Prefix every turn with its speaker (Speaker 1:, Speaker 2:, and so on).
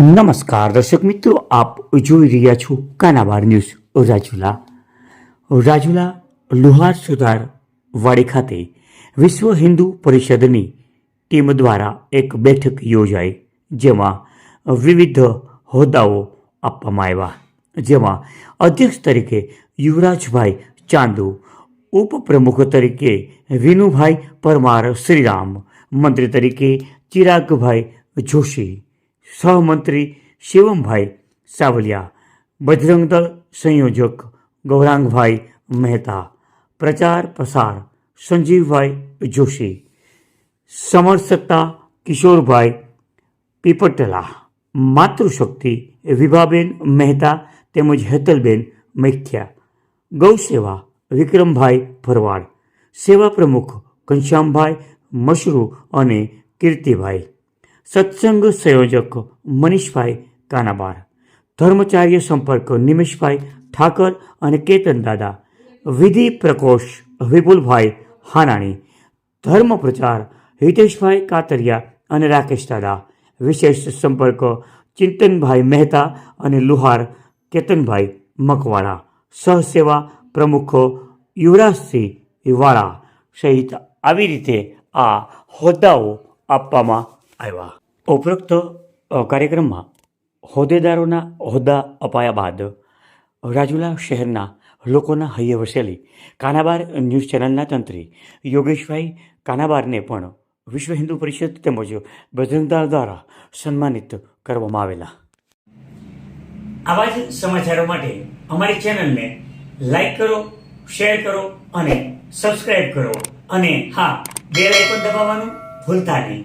Speaker 1: નમસ્કાર દર્શક મિત્રો, આપ જોઈ રહ્યા છો કાનાબાર ન્યૂઝ રાજુલા. રાજુલા લુહાર સુધાર વાડી ખાતે વિશ્વ હિન્દુ પરિષદની ટીમ દ્વારા એક બેઠક યોજાઈ, જેમાં વિવિધ હોદ્દાઓ આપવામાં આવ્યા. જેમાં અધ્યક્ષ તરીકે યુવરાજભાઈ ચાંદુ, ઉપપ્રમુખ તરીકે વિનુભાઈ પરમાર શ્રીરામ, મંત્રી તરીકે ચિરાગભાઈ જોશી સહમંત્રી શિવમભાઈ સાવલિયા, બજરંગ દળ સંયોજક ગૌરાંગભાઈ મહેતા, પ્રચાર પ્રસાર સંજીવભાઈ જોશી સમરસત્તા કિશોરભાઈ પીપટલા, માતૃશક્તિ વિભાબેન મહેતા તેમજ હેતલબેન મૈખ્યા ગૌસેવા વિક્રમભાઈ ભરવાડ, સેવા પ્રમુખ ઘનશ્યામભાઈ મશરૂ અને કીર્તિભાઈ સત્સંગ સંયોજક મનીષભાઈ કાનાબાર, ધર્મચાર્ય સંપર્ક નિમેશભાઈ ઠાકર અને કેતન દાદા, વિધિ પ્રકોષ વિપુલભાઈ હાનાણી, ધર્મ પ્રચાર હિતેશભાઈ કાતરિયા અને રાકેશ દાદા, વિશેષ સંપર્ક ચિંતનભાઈ મહેતા અને લુહાર કેતનભાઈ મકવાણા, સહસેવા પ્રમુખ યુવરાજસિંહ વાળા સહિત આવી રીતે આ હોદ્દાઓ આપવામાં આવ્યા. ઉપરોક્ત કાર્યક્રમમાં હોદ્દેદારોના હોદ્દા અપાયા બાદ રાજુલા શહેરના લોકોના હૈયે વસેલી કાનાબાર ન્યૂઝ ચેનલના તંત્રી યોગેશભાઈ કાનાબારને પણ વિશ્વ હિન્દુ પરિષદ તેમજ બજરંગદળ દ્વારા સન્માનિત કરવામાં આવેલા. આવા જ સમાચારો માટે અમારી ચેનલને લાઈક કરો, શેર કરો અને સબસ્ક્રાઇબ કરો. અને હા, બેલ પણ દબાવવાનું ભૂલતા નહીં.